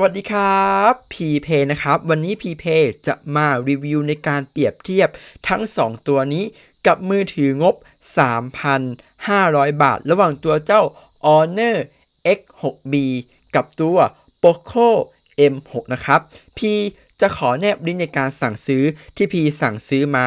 วัสดีครับ PP นะครับ วันนี้ PP จะมารีวิวในการเปรียบเทียบทั้ง 2 ตัวนี้กับมือถืองบ 3,500 บาท ระหว่างตัวเจ้า Honor X6B กับตัว Poco M6 นะครับ P จะขอแนบลิงก์ในการสั่งซื้อที่ P สั่งซื้อมา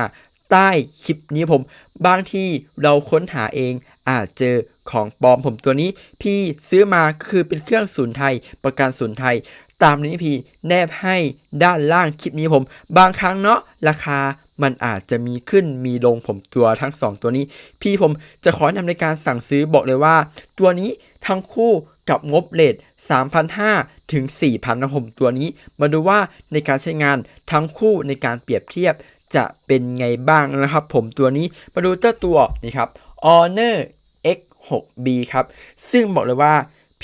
ใต้คลิปนี้ผม บางที่เราค้นหาเองอาจเจอของปลอมผมตัวนี้ พี่ซื้อมาคือเป็นเครื่องศูนย์ไทย ประกันศูนย์ไทย ตามนี้พี่แนบให้ด้านล่างคลิปนี้ผม บางครั้งเนาะราคามันอาจจะมีขึ้นมีลงผมตัวทั้ง 2 ตัวนี้ พี่ผมจะขอนำในการสั่งซื้อบอกเลยว่า ตัวนี้ทั้งคู่กับงบเลท3,500 ถึง 4,000นะผมตัวนี้ มาดูว่าในการใช้งานทั้งคู่ในการเปรียบเทียบ จะเป็นไงบ้างนะครับ ผมตัวนี้มาดูเจ้าตัวนี่ครับ Honor X6B ครับ ซึ่งบอกเลยว่า P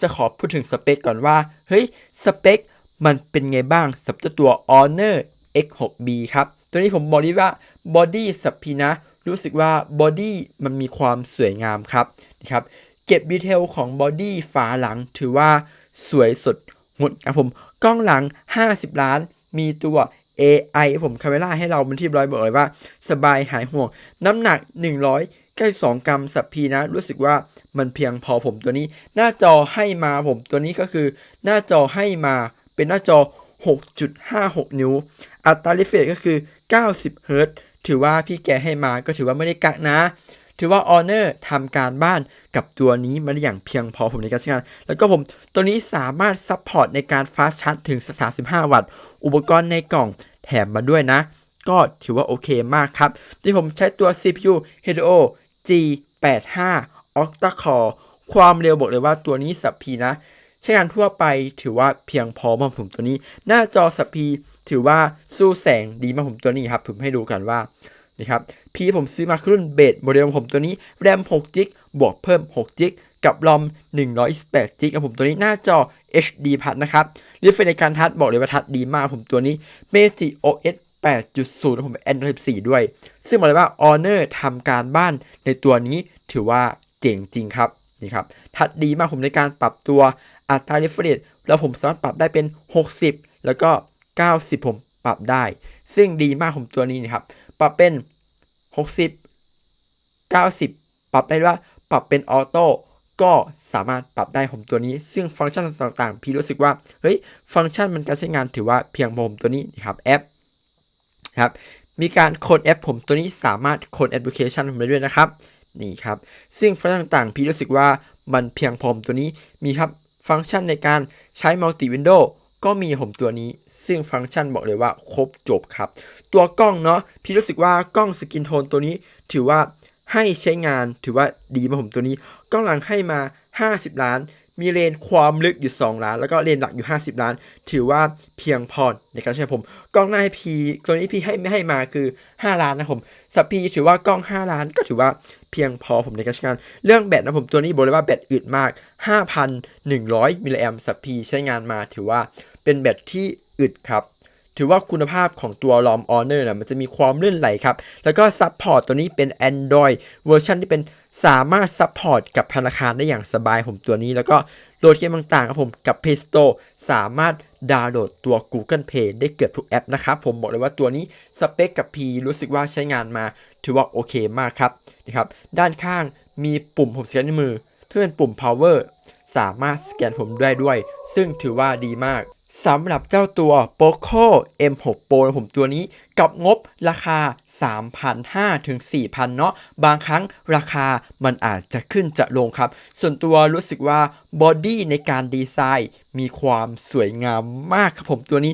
จะขอพูดถึงสเปคก่อนว่า เฮ้ย สเปคมันเป็นไงบ้างสำหรับเจ้าตัว Honor X6B ครับ ตัวนี้ผมบอกได้ว่าบอดี้สับพีนะ รู้สึกว่าบอดี้มันมีความสวยงามครับนะครับ เก็บดีเทลของบอดี้ฝาหลังถือว่าสวยสดงดครับผม กล้องหลัง 50 ล้าน มีตัว AI ผมคาเมล่าให้เราเป็นที่ร้อยบอกเลยว่า สบายหายห่วง น้ำหนัก 192 กรัมสับพีนะ รู้สึกว่ามันเพียงพอผมตัวนี้ หน้าจอให้มาผมตัวนี้ก็คือ หน้าจอให้มาเป็นหน้าจอ 6.56 นิ้ว อัตราเรฟเฟรชก็คือ 90 เฮิรตซ์ถือว่าพี่แกให้มาก็ถือว่าไม่ได้กักนะ ถือว่า Honor ทำการบ้านกับตัวนี้มาได้อย่างเพียงพอผมในการใช้งาน แล้วก็ผมตัวนี้สามารถซัพพอร์ตในการฟาสชาร์จถึง 35 วัตต์ อุปกรณ์ในกล่อง แถมมาด้วยนะ ก็ถือว่าโอเคมากครับ ที่ผมใช้ตัว CPU Helio G85 Octa Core ความเร็วบอกเลยว่าตัวนี้สับพีนะ ใช้งานทั่วไปถือว่าเพียงพอมาผมตัวนี้ หน้าจอสับพีถือว่าสู้แสงดีมาผมตัวนี้ครับ ผมให้ดูกันว่านี่ครับพีผมซื้อมารุ่นเบสโมเดลของผมตัวนี้แรม6จิกบวกเพิ่ม6จิกกับรอม128จิกครับผมตัวนี้หน้าจอ HD พัดนะครับรีเฟรชในการทัดบอกเลยว่าทัดดีมากผมตัวนี้ Magic OS 8.0ผม Android 14 ด้วย ซึ่งบอกเลยว่า Honor ทำการบ้านในตัวนี้ถือว่าเจ๋งจริงครับนี่ครับทัดดีมากผมในการปรับตัวอัตราเรฟเฟรชแล้วผมสามารถปรับได้เป็น 60 แล้วก็ 90 ผมปรับได้ ซึ่งดีมากผมตัวนี้นะครับ ปรับเป็น 60 90 ปรับได้ว่าปรับเป็นออโต้ ก็สามารถปรับได้ผมตัวนี้ ซึ่งฟังก์ชันต่างๆ พี่รู้สึกว่า เฮ้ย ฟังก์ชันมันการใช้งานถือว่าเพียงผมตัวนี้นะครับแอปครับ มีการโค้ดแอปผมตัวนี้สามารถโค้ดแอปพลิเคชันผมได้ด้วยนะครับ นี่ครับ ซึ่งฟังก์ชันต่างๆ พี่รู้สึกว่ามันเพียงผมตัวนี้มีครับ ฟังก์ชันในการใช้มัลติวินโดว์ก็มีผมตัวนี้ ซึ่งฟังก์ชันบอกเลยว่าครบจบครับ ตัวกล้องเนาะพี่รู้สึกว่ากล้องสกินโทนตัวนี้ถือว่า ให้ใช้งานถือว่าดีมาผมตัวนี้กล้องหลังให้มา 50 ล้าน มีเลนความลึกอยู่ 2 ล้าน แล้วก็เลนหลักอยู่ 50 ล้าน ถือว่าเพียงพอในการใช้ผม กล้องหน้าพีตัวนี้พี่ให้ไม่ให้มาคือ 5 ล้านนะผมสับพีถือว่ากล้อง 5 ล้านก็ถือว่าเพียงพอผมในการใช้งาน เรื่องแบตนะผมตัวนี้บอกเลยว่าแบตอึดมาก 5,100 มิลลิแอมสับพีใช้งานมาถือว่าเป็นแบตที่อึดครับ ถือว่าคุณภาพของตัว ROM Honor นะมันจะมีความลื่นไหลครับ แล้วก็ซัพพอร์ตตัวนี้เป็น Android เวอร์ชันที่เป็นสามารถซัพพอร์ตกับธนาคารได้อย่างสบายผมตัวนี้ แล้วก็โหลดเกมต่างๆครับผมกับ Play Store สามารถดาวน์โหลดตัว Google Play ได้เกือบทุกแอปนะครับ ผมบอกเลยว่าตัวนี้สเปคกับ P รู้สึกว่าใช้งานมา ถือว่าโอเคมากครับนะครับด้านข้างมีปุ่มผมสแกนนิ้วมือที่เป็นปุ่ม power สามารถสแกนผมได้ด้วย ซึ่งถือว่าดีมาก สำหรับเจ้าตัว Poco M6 Pro ผมตัวนี้กับงบราคา 3,500ถึง4,000 เนาะบางครั้งราคามันอาจจะขึ้นจะลงครับ ส่วนตัวรู้สึกว่าบอดี้ในการดีไซน์มีความสวยงามมากครับผมตัวนี้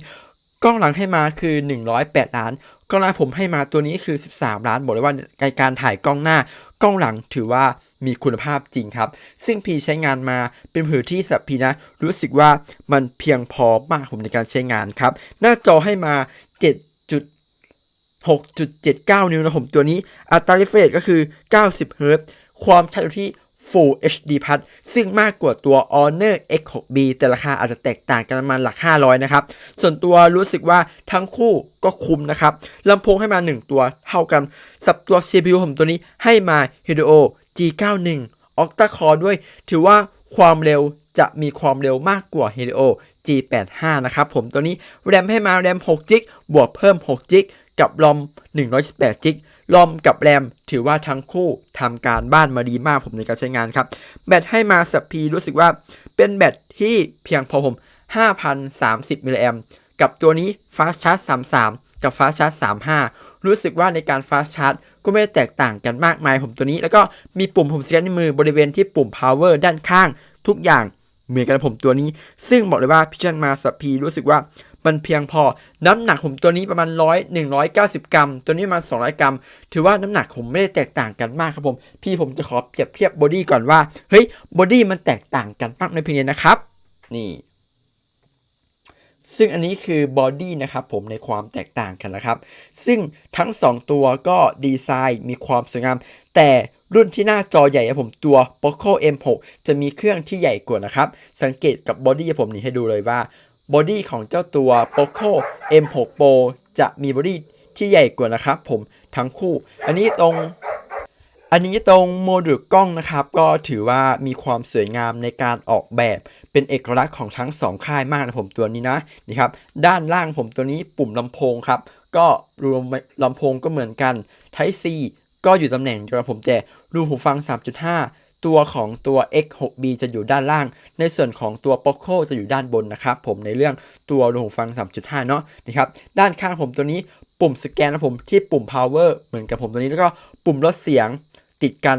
กล้องหลังให้มาคือ 108 ล้าน กล้องหน้าผมให้มาตัวนี้คือ 13 ล้าน บอกเลยว่าในการถ่ายกล้องหน้า กล้องหลังถือว่า มีคุณภาพจริงครับ ซึ่งพีใช้งานมาเป็นผือที่สับพีนะ รู้สึกว่ามันเพียงพอมากผมในการใช้งานครับ หน้าจอให้มา 7.6.79 นิ้วนะผมตัวนี้อัตราเรฟเฟรชก็คือ 90เฮิรตความชัดอยู่ที่ Full HD Plus ซึ่งมากกว่าตัว Honor X6B แต่ราคาอาจจะแตกต่างกันประมาณหลัก 500 นะครับ ส่วนตัวรู้สึกว่าทั้งคู่ก็คุ้มนะครับลำโพงให้มา 1 ตัวเท่ากัน สับตัว CPU ผมตัวนี้ให้มา Helio G91 Octa Core ด้วย ถือว่าความเร็วจะมีความเร็วมากกว่า Helio G85 นะครับผมตัวนี้แรมให้มาแรม6 g บวกเพิ่ม6 g กับรอม128 g b รอมกับแรมถือว่าทั้งคู่ทำการบ้านมาดีมากผมในการใช้งานครับ แบตให้มาสัพีรู้สึกว่าเป็นแบตที่เพียงพอผม 5,030มิลลิแอมกับตัวนี้ Fast Charge 33 กับ Fast Charge 35 รู้สึกว่าในการ Fast Charge ก็ไม่ได้แตกต่างกันมากมายผมตัวนี้ แล้วก็มีปุ่มผมสแกนในมือบริเวณที่ปุ่ม power ด้านข้าง ทุกอย่างเหมือนกันผมตัวนี้ ซึ่งบอกเลยว่าพิชันมาสพีรู้สึกว่ามันเพียงพอ น้ำหนักผมตัวนี้ประมาณร้อยหนึ่งร้อยเก้าสิบกรัม ตัวนี้ประมาณสองร้อยกรัม ถือว่าน้ำหนักผมไม่ได้แตกต่างกันมากครับผม พี่ผมจะขอเปรียบเทียบบอดี้ก่อนว่า เฮ้ย บอดี้มันแตกต่างกันมากในเพียงนี้นะครับ นี่ ซึ่งอันนี้คือบอดี้นะครับผมในความแตกต่างกันนะครับ ซึ่งทั้ง 2 ตัวก็ดีไซน์มีความสวยงาม แต่รุ่นที่หน้าจอใหญ่ผมตัว Poco M6 จะมีเครื่องที่ใหญ่กว่านะครับ สังเกตกับบอดี้ผมนี่ให้ดูเลยว่าบอดี้ของเจ้าตัว Poco M6 Pro จะมีบอดี้ที่ใหญ่กว่านะครับผมทั้งคู่ อันนี้ตรงอันนี้ตรงโมดูลกล้องนะครับ ก็ถือว่ามีความสวยงามในการออกแบบ เป็นเอกลักษณ์ของทั้งสองค่ายมากนะผมตัวนี้นะนี่ครับด้านล่างผมตัวนี้ปุ่มลำโพงครับก็รวมลำโพงก็เหมือนกัน Type C ก็อยู่ตำแหน่งเดียวกับผมแต่รูหูฟัง 3.5 ตัวของตัว X6B จะอยู่ด้านล่าง ในส่วนของตัว Poco จะอยู่ด้านบนนะครับผมในเรื่องตัวรูหูฟัง 3.5 เนาะนะครับด้านข้างผมตัวนี้ปุ่มสแกนนะผมที่ปุ่ม power เหมือนกับผมตัวนี้แล้วก็ปุ่มลดเสียงติดกัน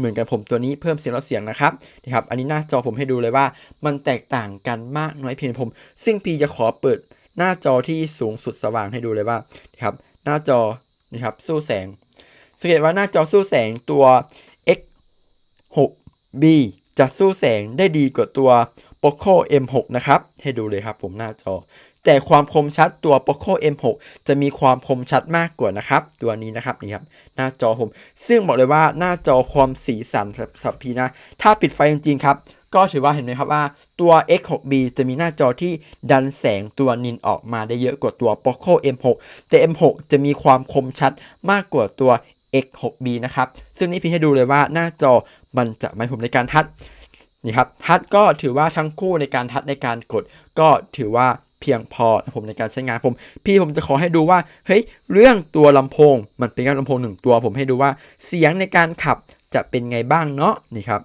เหมือนกับผมตัวนี้เพิ่มเสียงลดเสียงนะครับนะครับ อันนี้หน้าจอผมให้ดูเลยว่า มันแตกต่างกันมากน้อยเพียงผม ซึ่งพีจะขอเปิดหน้าจอที่สูงสุดสว่างให้ดูเลยว่านะครับหน้าจอนะครับสู้แสงสังเกตว่าหน้าจอสู้แสงตัว X6B จะสู้แสงได้ดีกว่าตัว Poco M6 นะครับ ให้ดูเลยครับผมหน้าจอ แต่ความคมชัดตัว Poco M6 จะมีความคมชัดมากกว่านะครับ ตัวนี้นะครับนี่ครับหน้าจอผม ซึ่งบอกเลยว่าหน้าจอความสีสันสับพีนะ ถ้าปิดไฟจริงๆครับ ก็ถือว่าเห็นไหมครับว่าตัว X6B จะมีหน้าจอที่ดันแสงตัวนินออกมาได้เยอะกว่าตัว Poco M6 แต่ M6 จะมีความคมชัดมากกว่าตัว X6B นะครับ ซึ่งนี่พี่ให้ดูเลยว่าหน้าจอมันจะไม่ผมในการทัดนี่ครับทัดก็ถือว่าทั้งคู่ในการทัดในการกด ก็ถือว่า เพียงพอผมในการใช้งานผม พี่ผมจะขอให้ดูว่าเฮ้ยเรื่องตัวลำโพง มันเป็นการลำโพงหนึ่งตัว ผมให้ดูว่าเสียงในการขับจะเป็นไงบ้างเนาะนี่ครับ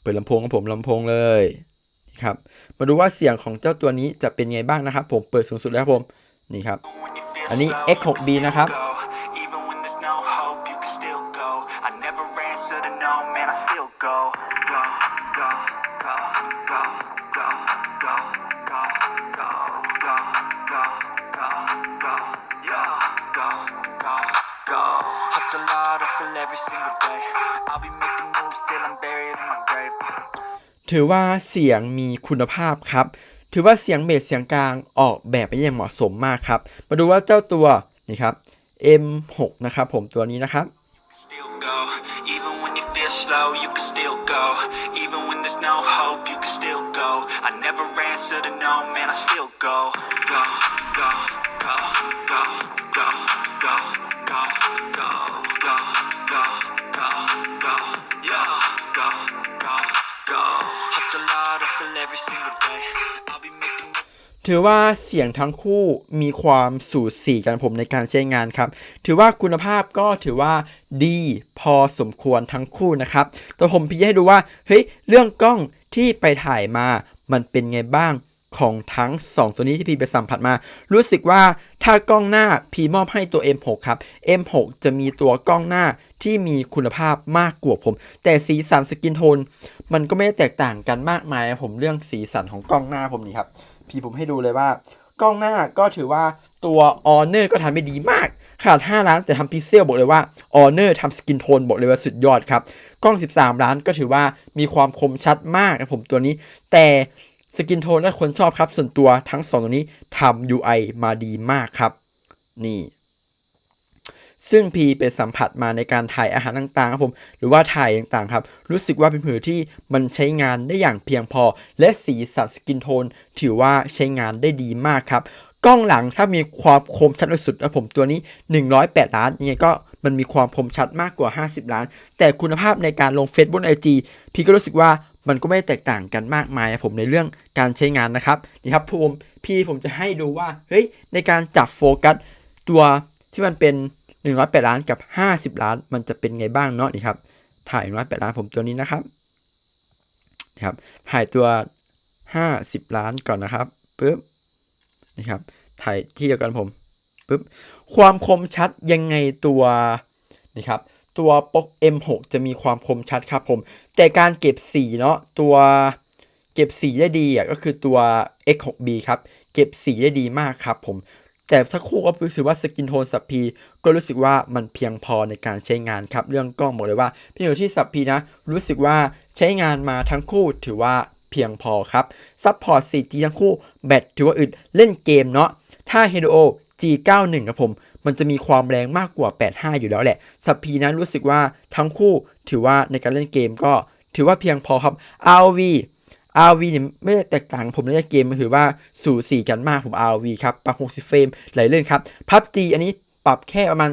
เปิดลำโพงของผมลำโพงเลยนี่ครับ มาดูว่าเสียงของเจ้าตัวนี้จะเป็นไงบ้างนะครับ ผมเปิดสูงสุดแล้วครับผมนี่ครับ อันนี้ X6B นะครับ every single day. I'll be making moves till I'm buried in my grave. ถือว่าเสียงมีคุณภาพครับ ถือว่าเสียงเบสเสียงกลางออกแบบไปอย่างเหมาะสมมากครับ มาดูว่าเจ้าตัวนี่ครับ M6 นะครับผมตัวนี้นะครับ Still go, even when you feel slow, you can still go. Even when there's no hope, you can still go. I never answer to no, man, I still go. Go, go, go, go, go, go, go, go, go, go, ถือว่าเสียงทั้งคู่มีความสูสีกันผมในการใช้งานครับ ถือว่าคุณภาพก็ถือว่าดีพอสมควรทั้งคู่นะครับ แต่ผมพี่ให้ดูว่า เฮ้ย เรื่องกล้องที่ไปถ่ายมามันเป็นไงบ้าง ของทั้ง 2 ตัวนี้ที่พีไปสัมผัสมา รู้สึกว่าถ้ากล้องหน้าพีมอบให้ตัว M6 ครับ M6 จะมีตัวกล้องหน้าที่มีคุณภาพมากกว่าผม แต่สีสันสกินโทน มันก็ไม่ได้แตกต่างกันมากมายผมเรื่องสีสันของกล้องหน้าผมนี่ครับ พีผมให้ดูเลยว่ากล้องหน้าก็ถือว่าตัว Honor ก็ทำได้ดีมากขาด 5 ล้านแต่ทำพิกเซลบอกเลยว่า Honor ทำสกินโทนบอกเลยว่าสุดยอดครับ กล้อง 13 ล้านก็ถือว่ามีความคมชัดมากนะผมตัวนี้ แต่ สกินโทนน่าคนชอบครับ ส่วนตัวทั้ง2ตัวนี้ทำ UI มาดีมากครับ นี่ ซึ่งพีไปสัมผัสมาในการถ่ายอาหารต่างๆครับผม หรือว่าถ่ายต่างๆครับ รู้สึกว่าเป็นผือที่มันใช้งานได้อย่างเพียงพอ และสีสันสกินโทน ถือว่าใช้งานได้ดีมากครับ กล้องหลังถ้ามีความคมชัดสุดนะผมตัวนี้ 108 ล้านยังไงก็มันมีความคมชัดมากกว่า 50 ล้าน แต่คุณภาพในการลง Facebook IG พี่ก็รู้สึกว่า มันก็ไม่แตกต่างกันมากมายผมในเรื่องการใช้งานนะครับนี่ครับผมพี่ผมจะให้ดูว่าเฮ้ยในการจับโฟกัสตัวที่มันเป็น 108 ล้านกับ 50 ล้าน มันจะเป็นไงบ้างเนาะนี่ครับถ่าย108ล้านผมตัวนี้นะครับนะครับถ่ายตัว 50 ล้านก่อนนะครับปึ๊บนี่ครับถ่ายที่เดียวกันผมปึ๊บความคมชัดยังไงตัวนี่ครับ ตัวปก M6 จะมีความคมชัดครับผม แต่การเก็บสีเนาะตัวเก็บสีได้ดีอะก็คือตัว X6B ครับ เก็บสีได้ดีมากครับผม แต่ถ้าคู่ก็รู้สึกว่าสกินโทนสับพีก็รู้สึกว่ามันเพียงพอในการใช้งานครับ เรื่องกล้องบอกเลยว่าพี่อยู่ที่สับพีนะ รู้สึกว่าใช้งานมาทั้งคู่ถือว่าเพียงพอครับซัพพอร์ต 4G ทั้งคู่แบตถือว่าอึดเล่นเกมเนาะถ้า Helio G91 ครับผม มันจะมีความแรงมากกว่า 85 อยู่แล้วแหละสับพีนั้นรู้สึกว่าทั้งคู่ถือว่าในการเล่นเกมก็ถือว่าเพียงพอครับ RV RV เนี่ยไม่ได้แตกต่างผมเล่นเกมมันถือว่าสูสีกันมากผม RV ครับปรับ60เฟรมไหลเลื่นครับ PUBG อันนี้ปรับแค่ประมาณ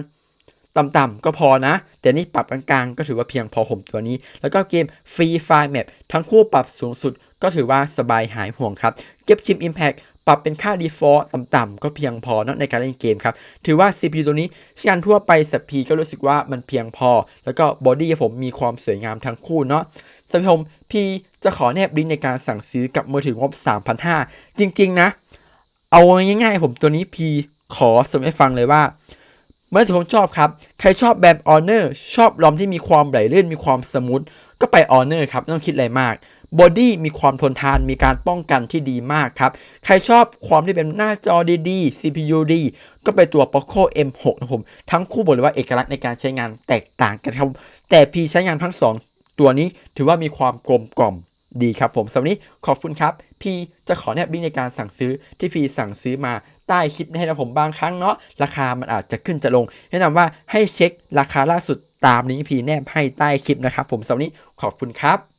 ต่ำๆก็พอนะ แต่นี่ปรับกลางๆ ก็ถือว่าเพียงพอผมตัวนี้ แล้วก็เกม Free Fire Map ทั้งคู่ปรับสูงสุดก็ถือว่าสบายหายห่วงครับ เก็บชิม Impact ปรับเป็นค่า default ต่ำๆก็เพียงพอเนอะในการเล่นเกมครับ ถือว่า CPU ตัวนี้ใช้งานทั่วไปสับพีก็รู้สึกว่ามันเพียงพอ แล้วก็บอดี้ผมมีความสวยงามทั้งคู่เนาะสำหรับผมพีจะขอแนบลิงก์ในการสั่งซื้อกับมือถืองบ3,500 จริง ๆ นะ เอาง่ายๆ ผมตัวนี้พีขอสมให้ฟังเลยว่าเมื่อที่ผมชอบครับ ใครชอบแบรนด์ Honor ชอบลอมที่มีความไหลลื่นมีความสมูทก็ไป Honor ครับ ไม่ต้องคิดอะไรมาก บอดี้มีความทนทานมีการป้องกันที่ดีมากครับ ใครชอบความที่เป็นหน้าจอดีๆ CPU ดี ก็ไปตัว Poco M6 นะผมทั้งคู่บอกเลยว่าเอกลักษณ์ในการใช้งานแตกต่างกันครับ แต่พีใช้งานทั้งสองตัวนี้ถือว่ามีความกลมกล่อมดีครับผมสำหรับนี้ขอบคุณครับ พีจะขอแนบลิงก์ในการสั่งซื้อที่พีสั่งซื้อมาใต้คลิปให้นะผมบางครั้งเนาะราคามันอาจจะขึ้นจะลง แนะนำว่าให้เช็คราคาล่าสุดตามลิงก์พีแนบให้ใต้คลิปนะครับผมสำหรับนี้ขอบคุณครับ